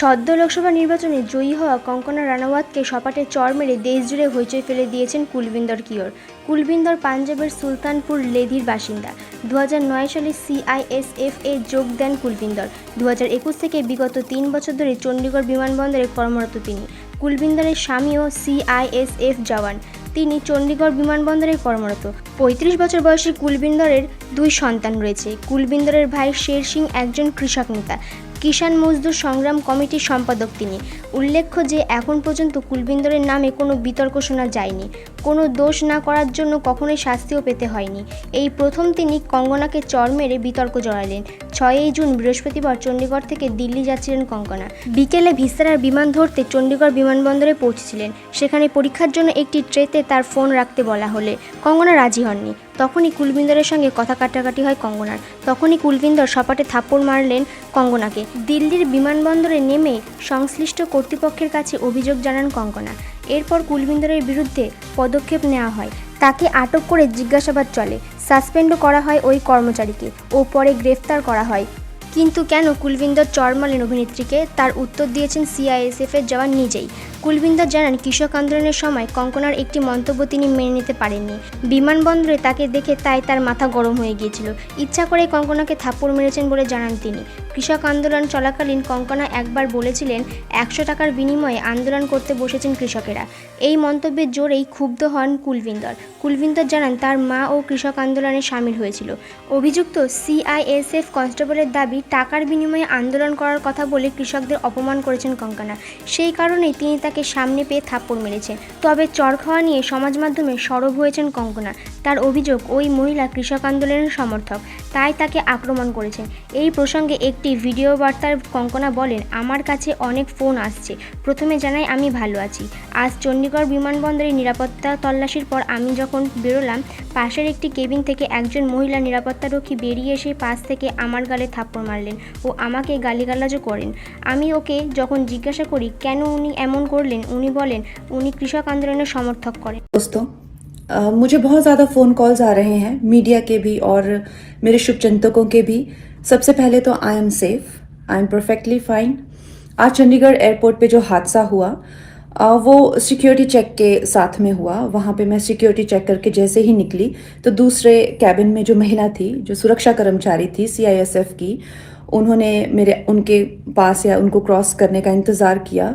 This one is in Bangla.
সদ্য লোকসভা নির্বাচনে জয়ী হওয়া কঙ্কনা রানাওয়াতকে সপাটে চর মেরে দেশজুড়ে হইচই ফেলে দিয়েছেন কুলবিন্দর কিওর। কুলবিন্দর পাঞ্জাবের সুলতানপুর লেধির বাসিন্দা। দু হাজার নয় সালে সিআইএসএফ এ যোগ দেন কুলবিন্দর। দু হাজার একুশ থেকে বিগত তিন বছর ধরে চণ্ডীগড় বিমানবন্দরে কর্মরত তিনি। কুলবিন্দরের স্বামীও সিআইএসএফ জওয়ান। তিনি চণ্ডীগড় বিমানবন্দরে কর্মরত। পঁয়ত্রিশ বছর বয়সী কুলবিন্দরের দুই সন্তান রয়েছে। কুলবিন্দরের ভাই শের সিং একজন কৃষক নেতা। কিষাণ মজদুর সংগ্রাম কমিটির সম্পাদক তিনি। উল্লেখ্য যে, এখন পর্যন্ত কুলবিন্দরের নামে কোনো বিতর্ক শোনা যায়নি। কোনো দোষ না করার জন্য কখনোই শাস্তিও পেতে হয়নি। এই প্রথম তিনি কঙ্গনাকে চর মেরে বিতর্ক জড়ালেন। ছয়ই জুন বৃহস্পতিবার চণ্ডীগড় থেকে দিল্লি যাচ্ছিলেন কঙ্গনা। বিকেলে ভিস্তারার বিমান ধরতে চণ্ডীগড় বিমানবন্দরে পৌঁছেছিলেন। সেখানে পরীক্ষার জন্য একটি ট্রেতে তার ফোন রাখতে বলা হলে কঙ্গনা রাজি হননি। তখনই কুলবিন্দরের সঙ্গে কথা কাটাকাটি হয় কঙ্গনার। তখনই কুলবিন্দর সপাটে থাপ্পড় মারলেন কঙ্গনাকে। দিল্লির বিমানবন্দরে নেমে সংশ্লিষ্ট কর্তৃপক্ষের কাছে অভিযোগ জানান কঙ্গনা। এরপর কুলবিন্দরের বিরুদ্ধে পদক্ষেপ নেওয়া হয়। তাকে আটক করে জিজ্ঞাসাবাদ চলে। সাসপেন্ডও করা হয় ওই কর্মচারীকে ও পরে গ্রেফতার করা হয়। কিন্তু কেন কুলবিন্দর চরমালেন অভিনেত্রীকে? তার উত্তর দিয়েছেন সিআইএসএফের জওয়ান নিজেই। কুলবিন্দর জানান, কৃষক আন্দোলনের সময় কঙ্কনার একটি মন্তব্য তিনি মেনে নিতে পারেননি। বিমানবন্দরে তাকে দেখে তাই তার মাথা গরম হয়ে গিয়েছিল। ইচ্ছা করে কঙ্কনাকে থাপ্পড় মেরেছেন বলে জানান তিনি। কৃষক আন্দোলন চলাকালীন কঙ্কনা একবার বলেছিলেন, একশো টাকার বিনিময়ে আন্দোলন করতে বসেছেন কৃষকেরা। এই মন্তব্যের জোরেই ক্ষুব্ধ হন কুলবিন্দর। কুলবিন্দর জানান, তার মা ও কৃষক আন্দোলনে সামিল হয়েছিল। অভিযুক্ত সিআইএসএফ কনস্টেবলের দাবি, টাকার বিনিময়ে আন্দোলন করার কথা বলে কৃষকদের অপমান করেছেন কঙ্কনা। সেই কারণেই তিনি তাকে সামনে পেয়ে থাপ্পড় মেরেছেন তবে চর খাওয়া নিয়ে সমাজ মাধ্যমে সরব হয়েছেন কঙ্কনা। তার অভিযোগ, ওই মহিলা কৃষক আন্দোলনের সমর্থক, তাই তাকে আক্রমণ করেছেন। এই প্রসঙ্গে একটি ভিডিও বার্তার কঙ্কনা বলেন, আমার কাছে অনেক ফোন আসছে। প্রথমে জানাই আমি ভালো আছি। আজ চণ্ডীগড় বিমানবন্দরে নিরাপত্তা তল্লাশির পর আমি যখন বেরোলাম, পাশের একটি কেবিন থেকে একজন মহিলা নিরাপত্তারক্ষী বেরিয়ে এসে পাশ থেকে আমার গালে থাপ্পড় মারলেন ও আমাকে গালিগালাজও করেন। আমি ওকে যখন জিজ্ঞাসা করি, কেন উনি এমন করলেন? উনি বলেন, উনি কৃষক আন্দোলনের সমর্থক করেন। मुझे बहुत ज़्यादा फ़ोन कॉल्स आ रहे हैं, मीडिया के भी और मेरे शुभचिंतकों के भी। सबसे पहले तो I am safe I am perfectly fine आज चंडीगढ़ एयरपोर्ट पे जो हादसा हुआ वो सिक्योरिटी चेक के साथ में हुआ। वहाँ पे मैं सिक्योरिटी चेक करके जैसे ही निकली तो दूसरे कैबिन में जो महिला थी, जो सुरक्षा कर्मचारी थी सीआईएसएफ की, उन्होंने मेरे, उनके पास या उनको क्रॉस करने का इंतज़ार किया